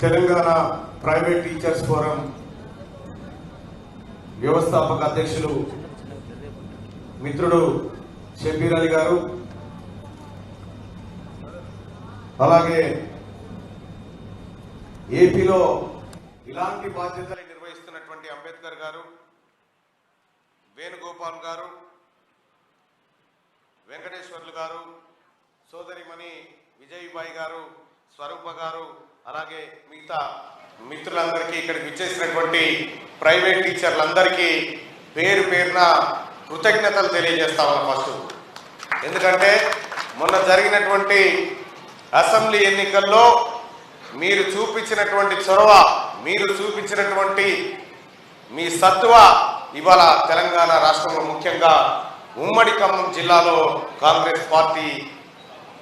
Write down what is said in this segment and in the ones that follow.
Telangana private teachers forum వ్యవస్థాపక అధ్యక్షులు మిత్రుడు షబీర్ అలీ గారు అలాగే ఏపీలో ఇలాంటి బాధ్యతలు నిర్వహిస్తున్నటువంటి అంబేద్కర్ గారు వేణుగోపాల్ గారు వెంకటేశ్వర్లు గారు సోదరిమణి విజయబాయి గారు స్వరూప గారు అలాగే మిగతా మిత్రులందరికీ ఇక్కడికి విచ్చేసినటువంటి ప్రైవేట్ టీచర్లందరికీ పేరు పేరున కృతజ్ఞతలు తెలియజేస్తామని ఫస్ట్. ఎందుకంటే మొన్న జరిగినటువంటి అసెంబ్లీ ఎన్నికల్లో మీరు చూపించినటువంటి చొరవ మీరు చూపించినటువంటి మీ సత్వ ఇవాళ తెలంగాణ రాష్ట్రంలో ముఖ్యంగా ఉమ్మడి ఖమ్మం జిల్లాలో కాంగ్రెస్ పార్టీ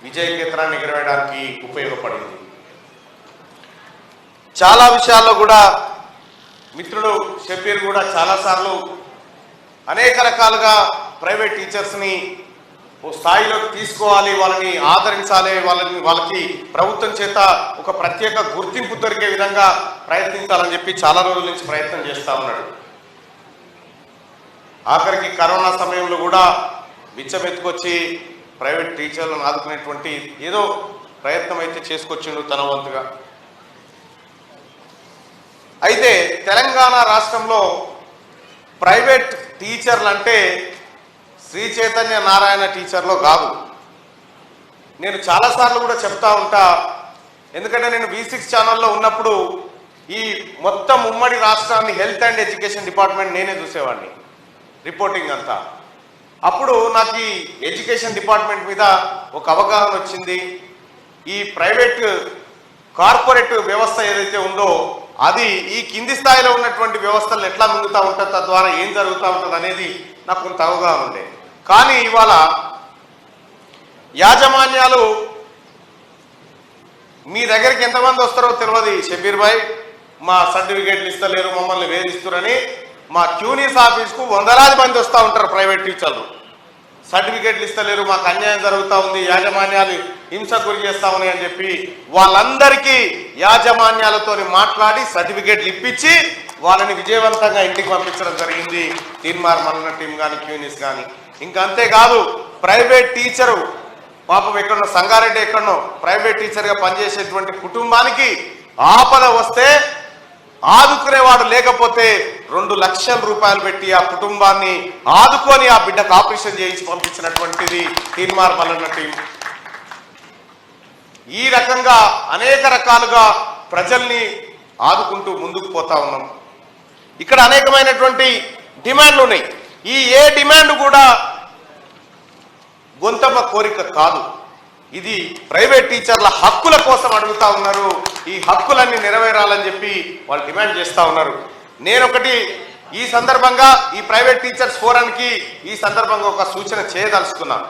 విజయ కేంద్రాన్ని గెలవడానికి ఉపయోగపడింది. చాలా విషయాల్లో కూడా మిత్రుడు షబీర్ కూడా చాలాసార్లు అనేక రకాలుగా ప్రైవేట్ టీచర్స్ని ఓ స్థాయిలోకి తీసుకోవాలి వాళ్ళని ఆదరించాలి వాళ్ళని వాళ్ళకి ప్రభుత్వం చేత ఒక ప్రత్యేక గుర్తింపు దొరికే విధంగా ప్రయత్నించాలని చెప్పి చాలా రోజుల నుంచి ప్రయత్నం చేస్తూ ఉన్నాడు. ఆఖరికి కరోనా సమయంలో కూడా బిచ్చమెత్తుకొచ్చి ప్రైవేట్ టీచర్లను ఆదుకునేటువంటి ఏదో ప్రయత్నం అయితే చేసుకొచ్చిండు తన వంతుగా అయితే తెలంగాణ రాష్ట్రంలో ప్రైవేట్ టీచర్లు అంటే శ్రీ చైతన్య నారాయణ టీచర్లో కాదు. నేను చాలాసార్లు కూడా చెప్తా ఉంటా ఎందుకంటే నేను వి సిక్స్ ఛానల్లో ఉన్నప్పుడు ఈ మొత్తం ఉమ్మడి రాష్ట్రాన్ని హెల్త్ అండ్ ఎడ్యుకేషన్ డిపార్ట్మెంట్ నేనే చూసేవాడిని రిపోర్టింగ్ అంతా. అప్పుడు నాకు ఈ ఎడ్యుకేషన్ డిపార్ట్మెంట్ మీద ఒక అవగాహన వచ్చింది. ఈ ప్రైవేట్ కార్పొరేట్ వ్యవస్థ ఏదైతే ఉందో అది ఈ కింది స్థాయిలో ఉన్నటువంటి వ్యవస్థలను ఎట్లా మింగుతూ ఉంటుంది తద్వారా ఏం జరుగుతూ ఉంటుంది అనేది నాకు కొంత అవగాహన ఉండే. కానీ ఇవాళ యాజమాన్యాలు మీ దగ్గరికి ఎంతమంది వస్తారో తెలియదు షబీర్ భాయ్. మా సర్టిఫికేట్లు ఇస్తలేరు మమ్మల్ని వేధిస్తురని మా క్యూనీస్ ఆఫీస్కు వందలాది మంది వస్తూ ఉంటారు ప్రైవేట్ టీచర్లు. సర్టిఫికేట్లు ఇస్తలేరు మాకు అన్యాయం జరుగుతూ ఉంది యాజమాన్యాలు హింసకు గురి చేస్తా ఉన్నాయని అని చెప్పి వాళ్ళందరికీ యాజమాన్యాలతో మాట్లాడి సర్టిఫికేట్లు ఇప్పించి వాళ్ళని విజయవంతంగా ఇంటికి పంపించడం జరిగింది. తీన్మార్ మల్లన టీం కానీ క్యూనిస్ కానీ ఇంకా అంతేకాదు ప్రైవేట్ టీచరు పాపం ఎక్కడో సంగారెడ్డి ఎక్కడో ప్రైవేట్ టీచర్గా పనిచేసేటువంటి కుటుంబానికి ఆపద వస్తే ఆదుకునేవాడు లేకపోతే రెండు లక్షల రూపాయలు పెట్టి ఆ కుటుంబాన్ని ఆదుకొని ఆ బిడ్డకు ఆపరేషన్ చేయించి పంపించినటువంటిది తీన్మార్ మల్లన్న టీం. ఈ రకంగా అనేక రకాలుగా ప్రజల్ని ఆదుకుంటూ ముందుకు పోతా ఉన్నాం. ఇక్కడ అనేకమైనటువంటి డిమాండ్లు ఉన్నాయి. ఈ ఏ డిమాండ్ కూడా గొంతమ్మ కోరిక కాదు. ఇది ప్రైవేట్ టీచర్ల హక్కుల కోసం అడుగుతా ఉన్నారు. ఈ హక్కులన్నీ నెరవేరాలని చెప్పి వాళ్ళు డిమాండ్ చేస్తూ ఉన్నారు. నేనొకటి ఈ సందర్భంగా ఈ ప్రైవేట్ టీచర్స్ ఫోరానికి ఈ సందర్భంగా ఒక సూచన చేయదలుచుకున్నాను.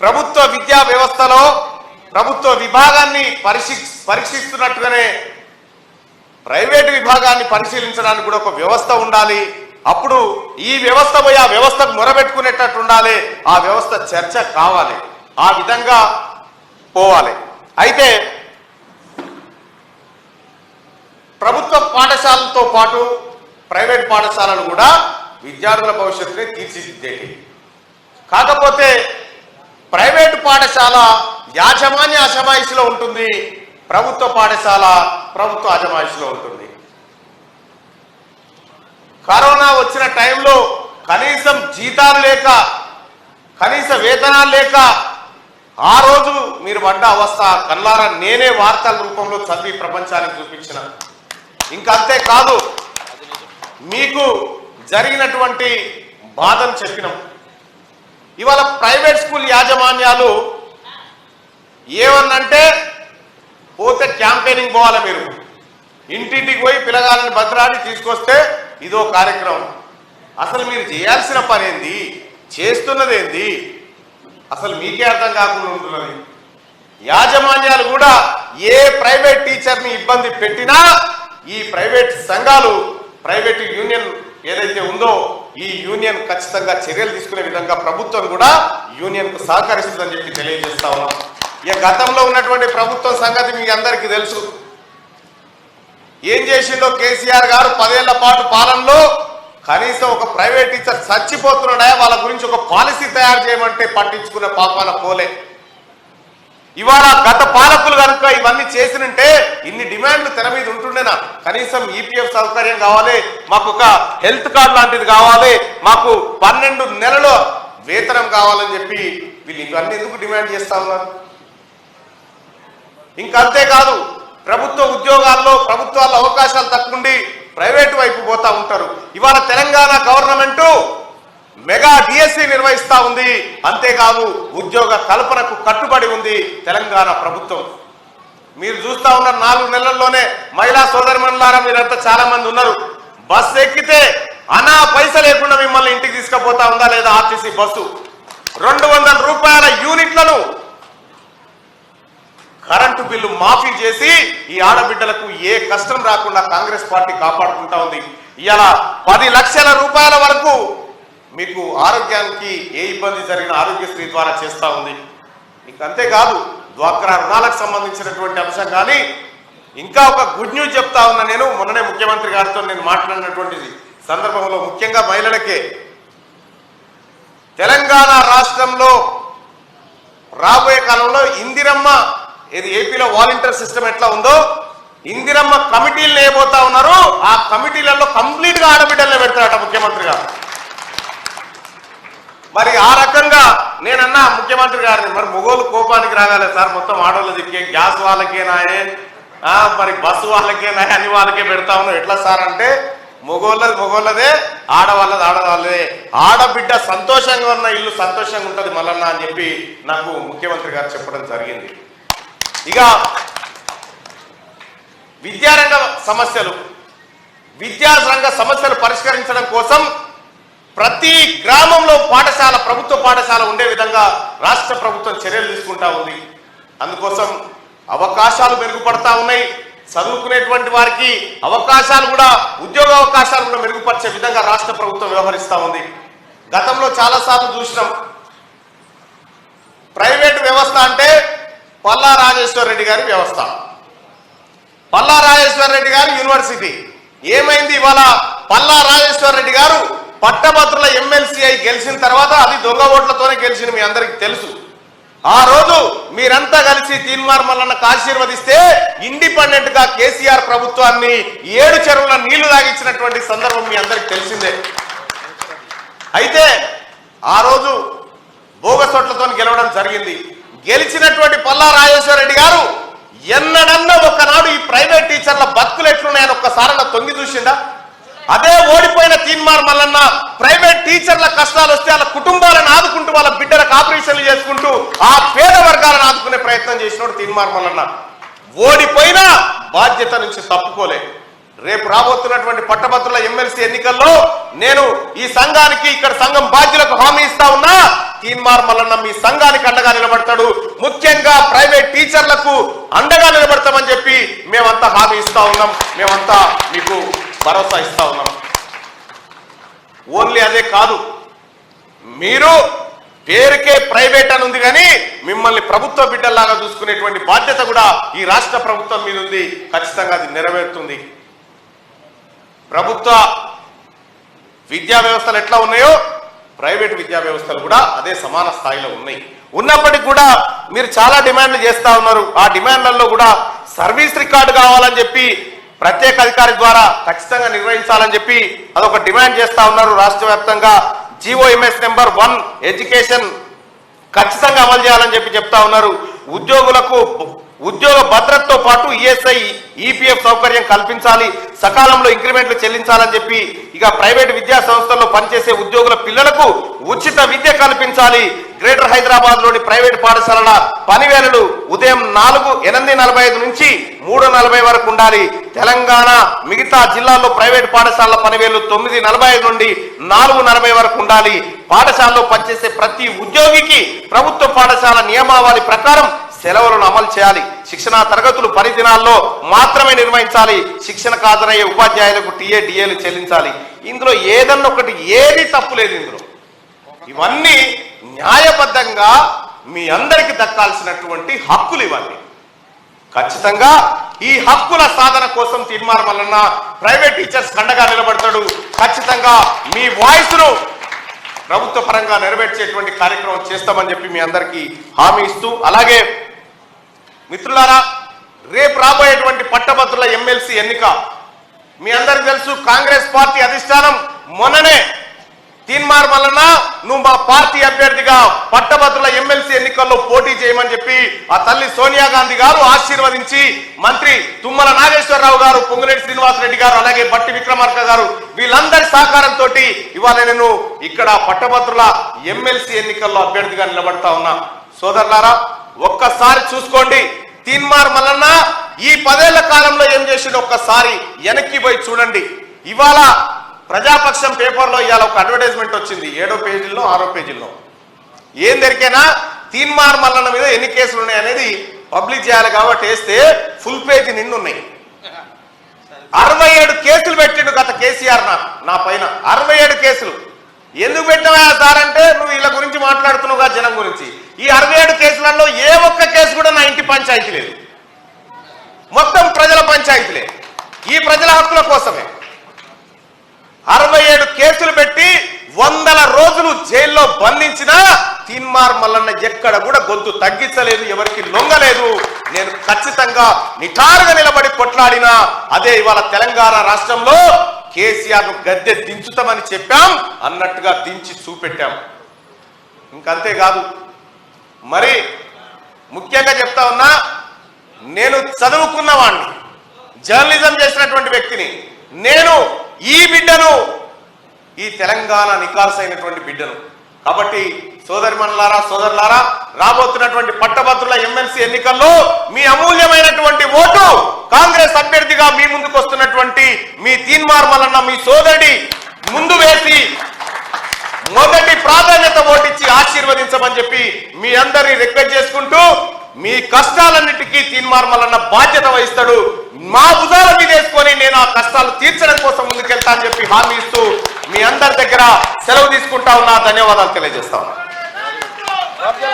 ప్రభుత్వ విద్యా వ్యవస్థలో ప్రభుత్వ విభాగాన్ని పరీక్షి పరీక్షిస్తున్నట్టుగానే ప్రైవేటు విభాగాన్ని పరిశీలించడానికి కూడా ఒక వ్యవస్థ ఉండాలి. అప్పుడు ఈ వ్యవస్థ పోయి ఆ వ్యవస్థకు మొరబెట్టుకునేటట్టు ఉండాలి. ఆ వ్యవస్థ చర్చ కావాలి. ఆ విధంగా పోవాలి. అయితే ప్రభుత్వ పాఠశాలతో పాటు ప్రైవేట్ పాఠశాలలు కూడా విద్యార్థుల భవిష్యత్తుని తీర్చిదిద్దేటి కాకపోతే ప్రైవేటు పాఠశాల యాజమాన్య అజమాయిషిలో ఉంటుంది ప్రభుత్వ పాఠశాల ప్రభుత్వ అజమాయిషిలో ఉంటుంది. కరోనా వచ్చిన టైంలో కనీసం జీతాలు లేక కనీస వేతనాలు లేక ఆ రోజు మీరు పడ్డ అవస్థ కల్లారా నేనే వార్తల రూపంలో చదివి ప్రపంచానికి చూపించిన. ఇంకా అంతేకాదు మీకు జరిగినటువంటి బాధను చెప్పినాం. ఇవాళ ప్రైవేట్ స్కూల్ యాజమాన్యాలు ఏమన్నంటే పోతే క్యాంపెయినింగ్ పోవాలి మీరు. ఇంటింటికి పోయి పిల్లగాళ్ళని భద్రాన్ని తీసుకొస్తే ఇదో కార్యక్రమం. అసలు మీరు చేయాల్సిన పని ఏంది? చేస్తున్నది ఏంది? అసలు మీకే అర్థం కాకుండా ఉంటున్నది. యాజమాన్యాలు కూడా ఏ ప్రైవేట్ టీచర్ని ఇబ్బంది పెట్టినా ఈ ప్రైవేట్ సంఘాలు ప్రైవేట్ యూనియన్ ఏదైతే ఉందో ఈ యూనియన్ ఖచ్చితంగా చర్యలు తీసుకునే విధంగా ప్రభుత్వం కూడా యూనియన్కు సహకరిస్తుందని చెప్పి తెలియజేస్తా ఉన్నాం. ఇక గతంలో ఉన్నటువంటి ప్రభుత్వం సంగతి మీకు అందరికీ తెలుసు. ఏం చేసిందో కేసీఆర్ గారు పదేళ్ళ పాటు పాలనలో కనీసం ఒక ప్రైవేట్ టీచర్ చచ్చిపోతున్నాడా వాళ్ళ గురించి ఒక పాలసీ తయారు చేయమంటే పట్టించుకునే పాపాల పోలే. ఇవాళ గత పాలకులు కనుక ఇవన్నీ చేసినంటే ఇన్ని డిమాండ్లు తెర మీద ఉంటుండేనా? కనీసం ఈపీఎఫ్ సౌకర్యం కావాలి మాకు ఒక హెల్త్ కార్డు లాంటిది కావాలి మాకు పన్నెండు నెలలో వేతనం కావాలని చెప్పి వీళ్ళు ఇవన్నీ ఎందుకు డిమాండ్ చేస్తా ఉన్నారు? ఇంకంతేకాదు ప్రభుత్వ ఉద్యోగాల్లో ప్రభుత్వాల అవకాశాలు తక్కువండి ప్రైవేటు వైపు పోతా ఉంటారు. ఇవాళ తెలంగాణ గవర్నమెంటు మెగా డిఎస్సి నిర్వహిస్తా ఉంది. అంతేకాదు ఉద్యోగ కల్పనకు కట్టుబడి ఉంది తెలంగాణ ప్రభుత్వం. మీరు చూస్తా ఉన్న నాలుగు నెలల్లోనే మహిళా సోదరిమణులారా మీరంతా చాలా మంది ఉన్నారు. బస్సు ఎక్కితే అనా పైస లేకుండా మిమ్మల్ని ఇంటికి తీసుకుపోతా ఉందా లేదా ఆర్టీసీ బస్సు? రెండు వందల రూపాయల యూనిట్లను కరెంటు బిల్లు మాఫీ చేసి ఈ ఆడబిడ్డలకు ఏ కష్టం రాకుండా కాంగ్రెస్ పార్టీ కాపాడుకుంటా ఉంది. ఇవాళ పది లక్షల రూపాయల వరకు మీకు ఆరోగ్యానికి ఏ ఇబ్బంది జరిగిన ఆరోగ్యశ్రీ ద్వారా చేస్తూ ఉంది. మీకు అంతేకాదు డ్వాక్రా రుణాలకు సంబంధించినటువంటి అంశం కానీ ఇంకా ఒక గుడ్ న్యూస్ చెప్తా ఉన్నా నేను. మొన్ననే ముఖ్యమంత్రి గారితో నేను మాట్లాడినటువంటి సందర్భంలో ముఖ్యంగా మహిళలకే తెలంగాణ రాష్ట్రంలో రాబోయే కాలంలో ఇందిరమ్మ ఇది ఏపీలో వాలంటీర్ సిస్టమ్ ఎట్లా ఉందో ఇందిరమ్మ కమిటీలు వేయబోతా ఉన్నారు. ఆ కమిటీలలో కంప్లీట్గా ఆడబిడ్డలనే పెడతారట ముఖ్యమంత్రి గారు మరి ఆ రకంగా నేనన్నా ముఖ్యమంత్రి గారిని మరి మొగోలు కోపానికి రాగాలే సార్ మొత్తం ఆడవాళ్ళు దిక్కే గ్యాస్ వాళ్ళకేనాయే ఆ, మరి బస్సు వాళ్ళకేనా అన్ని వాళ్ళకే పెడతా ఉన్నాం ఎట్లా సార్ అంటే మొగోళ్ళది మొగోళ్ళదే ఆడవాళ్ళది ఆడవాళ్ళదే. ఆడబిడ్డ సంతోషంగా ఉన్న ఇల్లు సంతోషంగా ఉంటది మల్లన్న అని చెప్పి నాకు ముఖ్యమంత్రి గారు చెప్పడం జరిగింది. ఇక విద్యారంగ సమస్యలు విద్యారంగ సమస్యలు పరిష్కరించడం కోసం ప్రతి గ్రామంలో పాఠశాల ప్రభుత్వ పాఠశాల ఉండే విధంగా రాష్ట్ర ప్రభుత్వం చర్యలు తీసుకుంటా ఉంది. అందుకోసం అవకాశాలు మెరుగుపడతా ఉన్నాయి. చదువుకునేటువంటి వారికి అవకాశాలు కూడా ఉద్యోగ అవకాశాలు కూడా మెరుగుపరిచే విధంగా రాష్ట్ర ప్రభుత్వం వ్యవహరిస్తూ ఉంది. గతంలో చాలాసార్లు చూసినాం. ప్రైవేట్ వ్యవస్థ అంటే పల్లా రాజేశ్వర రెడ్డి గారి వ్యవస్థ. పల్లా రాజేశ్వర రెడ్డి గారు యూనివర్సిటీ. ఏమైంది ఇవాళ? పల్లా రాజేశ్వర రెడ్డి గారు పట్టభద్రుల ఎమ్మెల్సీ అయి గెలిచిన తర్వాత అది దొంగ ఓట్లతోనే గెలిచింది మీ అందరికి తెలుసు. ఆ రోజు మీరంతా కలిసి తీన్మార్ మల్లన్నకు ఆశీర్వదిస్తే ఇండిపెండెంట్గా కేసీఆర్ ప్రభుత్వాన్ని ఏడు చెరువుల నీళ్ళు తాగించినటువంటి సందర్భం మీ అందరికి తెలిసిందే. అయితే ఆ రోజు భోగసొట్లతో గెలవడం జరిగింది. గెలిచినటువంటి పల్లా రాజేశ్వర రెడ్డి గారు ఎన్నడన్నా ఒకనాడు ఈ ప్రైవేట్ టీచర్ల బతుకులు ఎట్లున్నాయని ఒక్కసారన్న తొంగి చూసిందా అదే ఓడిపోయిన తీన్మార్ మల్లన్న ప్రైవేట్ టీచర్ల కష్టాలు వస్తే వాళ్ళ కుటుంబాలను ఆదుకుంటూ వాళ్ళ బిడ్డలకు ఆపరేషన్లు చేసుకుంటూ ఆ పేద వర్గాలను ఆదుకునే ప్రయత్నం చేసినోడు తీన్మార్ మల్లన్న. ఓడిపోయినా బాధ్యత నుంచి తప్పుకోలేదు రేపు రాబోతున్నటువంటి పట్టభద్రుల ఎమ్మెల్సీ ఎన్నికల్లో నేను ఈ సంఘానికి ఇక్కడ సంఘం బాధ్యులకు హామీ ఇస్తా ఉన్నా తీన్మార్ మల్లన్న మీ సంఘానికి అండగా నిలబడతాడు. ముఖ్యంగా ప్రైవేట్ టీచర్లకు అండగా నిలబడతామని చెప్పి మేమంతా హామీ ఇస్తా ఉన్నాం. మేమంతా మీకు భరోసా ఇస్తా ఉన్నాం. ఓన్లీ అదే కాదు మీరు పేరుకే ప్రైవేట్ అని ఉంది కానీ మిమ్మల్ని ప్రభుత్వ బిడ్డల్లాగా చూసుకునేటువంటి బాధ్యత కూడా ఈ రాష్ట్ర ప్రభుత్వం మీద ఉంది. ఖచ్చితంగా అది నెరవేరుతుంది. ప్రభుత్వ విద్యా వ్యవస్థలు ఎట్లా ఉన్నాయో ప్రైవేట్ విద్యా వ్యవస్థలు కూడా అదే సమాన స్థాయిలో ఉన్నాయి. ఉన్నప్పటికీ కూడా మీరు చాలా డిమాండ్లు చేస్తూ ఉన్నారు. ఆ డిమాండ్లలో కూడా సర్వీస్ రికార్డు కావాలని చెప్పి ప్రత్యేక అధికారి ద్వారా ఖచ్చితంగా నిర్వహించాలని చెప్పి అదొక డిమాండ్ చేస్తూ ఉన్నారు. రాష్ట్ర వ్యాప్తంగా జిఓఎంఎస్ నెంబర్ వన్ ఎడ్యుకేషన్ ఖచ్చితంగా అమలు చేయాలని చెప్పి చెప్తా ఉన్నారు. ఉద్యోగులకు ఉద్యోగ భద్రతతో పాటు ఈఎస్ఐ ఈపీఎఫ్ సౌకర్యం కల్పించాలి సకాలంలో ఇంక్రిమెంట్లు చెల్లించాలని చెప్పి ఇక ప్రైవేట్ విద్యా సంస్థల్లో పనిచేసే ఉద్యోగుల పిల్లలకు ఉచిత విద్య కల్పించాలి. గ్రేటర్ హైదరాబాద్లోని ప్రైవేట్ పాఠశాలల పనివేళలు ఉదయం నాలుగు ఎనిమిది నలభై ఐదు నుంచి మూడు నలభై వరకు ఉండాలి. తెలంగాణ మిగతా జిల్లాల్లో ప్రైవేట్ పాఠశాలల పనివేలు తొమ్మిది నలభై ఐదు నుండి నాలుగు నలభై వరకు ఉండాలి. పాఠశాలలో పనిచేసే ప్రతి ఉద్యోగికి ప్రభుత్వ పాఠశాల నియమావళి ప్రకారం సెలవులను అమలు చేయాలి. శిక్షణా తరగతులు పరిదినాల్లో మాత్రమే నిర్వహించాలి. శిక్షణకు హాజరయ్యే ఉపాధ్యాయులకు టీఏ డిఏలు చెల్లించాలి. ఇందులో ఏదన్నా ఒకటి ఏది తప్పు లేదు ఇందులో. ఇవన్నీ న్యాయబద్ధంగా మీ అందరికి దక్కాల్సినటువంటి హక్కులు ఇవన్నీ ఖచ్చితంగా ఈ హక్కుల సాధన కోసం తీర్మానం వలన ప్రైవేట్ టీచర్స్ కండగా నిలబడతాడు. ఖచ్చితంగా మీ వాయిస్ను ప్రభుత్వ పరంగా నెరవేర్చేటువంటి కార్యక్రమం చేస్తామని చెప్పి మీ అందరికీ హామీ ఇస్తూ అలాగే మిత్రులారా రేపు రాబోయేటువంటి పట్టభద్రుల ఎమ్మెల్సీ ఎన్నిక. మీ అందరికి తెలుసు కాంగ్రెస్ పార్టీ అధిష్టానం మొన్ననే తీన్మార్ వలన నువ్వు మా పార్టీ అభ్యర్థిగా పట్టభద్రుల ఎమ్మెల్సీ ఎన్నికల్లో పోటీ చేయమని చెప్పి ఆ తల్లి సోనియా గాంధీ గారు ఆశీర్వదించి మంత్రి తుమ్మల నాగేశ్వరరావు గారు పొంగులేటి శ్రీనివాసరెడ్డి గారు అలాగే బట్టి విక్రమార్క గారు వీళ్ళందరి సహకారంతో ఇవాళ నేను ఇక్కడ పట్టభద్రుల ఎమ్మెల్సీ ఎన్నికల్లో అభ్యర్థిగా నిలబడతా ఉన్నా. సోదరులారా ఒక్కసారి చూసుకోండి. తీన్మార్ మల్లన్న ఈ పదేళ్ళ కాలంలో ఏం చేసిండు? ఒక్కసారి వెనక్కి పోయి చూడండి. ఇవాళ ప్రజాపక్షం పేపర్లో ఇవాళ ఒక అడ్వర్టైజ్మెంట్ వచ్చింది. ఏడో పేజీల్లో ఆరో పేజీల్లో. ఏం దొరికైనా తీన్మార్ మల్లన్న మీద ఎన్ని కేసులు ఉన్నాయి అనేది పబ్లిక్ చేయాలి కాబట్టి వేస్తే ఫుల్ పేజీ నిన్నున్నాయి. అరవై ఏడు కేసులు పెట్టిండు గత కేసీఆర్ నా నా పైన. అరవై ఏడు కేసులు. ఎందుకు పెట్టావా సార్ అంటే నువ్వు వీళ్ళ గురించి మాట్లాడుతున్నావుగా జనం గురించి. ఈ అరవై ఏడు కేసులలో ఏ ఒక్క కేసు కూడా నా ఇంటి పంచాయతీ లేదు. మొత్తం ప్రజల పంచాయతీలే ఈ ప్రజల హక్కుల కోసమే. అరవై ఏడు కేసులు పెట్టి వందల రోజులు జైల్లో బంధించిన తీన్మార్ మల్లన్న ఎక్కడ కూడా గొంతు తగ్గించలేదు ఎవరికి లొంగలేదు. నేను ఖచ్చితంగా నిటారుగా నిలబడి కొట్లాడిన అదే ఇవాళ తెలంగాణ రాష్ట్రంలో కేసీఆర్ను గద్దె దించుతామని చెప్పాం అన్నట్టుగా దించి చూపెట్టాం. ఇంకంతేకాదు మరి ముఖ్యంగా చెప్తా ఉన్నా నేను చదువుకున్నవాణ్ణి జర్నలిజం చేసినటువంటి వ్యక్తిని నేను ఈ బిడ్డను ఈ తెలంగాణ నికాసైనటువంటి బిడ్డను. కాబట్టి సోదరి మనలారా సోదరులారా రాబోతున్నటువంటి పట్టభద్రుల ఎమ్మెల్సీ ఎన్నికల్లో మీ అమూల్యమైనటువంటి ఓటు కాంగ్రెస్ అభ్యర్థిగా మీ ముందుకు వస్తున్నటువంటి మీ తీన్మార్ మల్లన్న మీ సోదరుడి ముందు వేసి మొదటి ప్రాధాన్యత ఓటిచ్చి ఆశీర్వదించమని చెప్పి మీ అందరినీ రిక్వెస్ట్ చేసుకుంటూ మీ కష్టాలన్నిటికీ తీన్మార్మలన్న బాధ్యత వహిస్తాడు. మా ఉదాల మీద వేసుకొని నేను ఆ కష్టాలు తీర్చడం కోసం ముందుకెళ్తా అని చెప్పి హామీ ఇస్తూ మీ అందరి దగ్గర సెలవు తీసుకుంటా ఉన్నా. ధన్యవాదాలు తెలియజేస్తా ఉన్నా.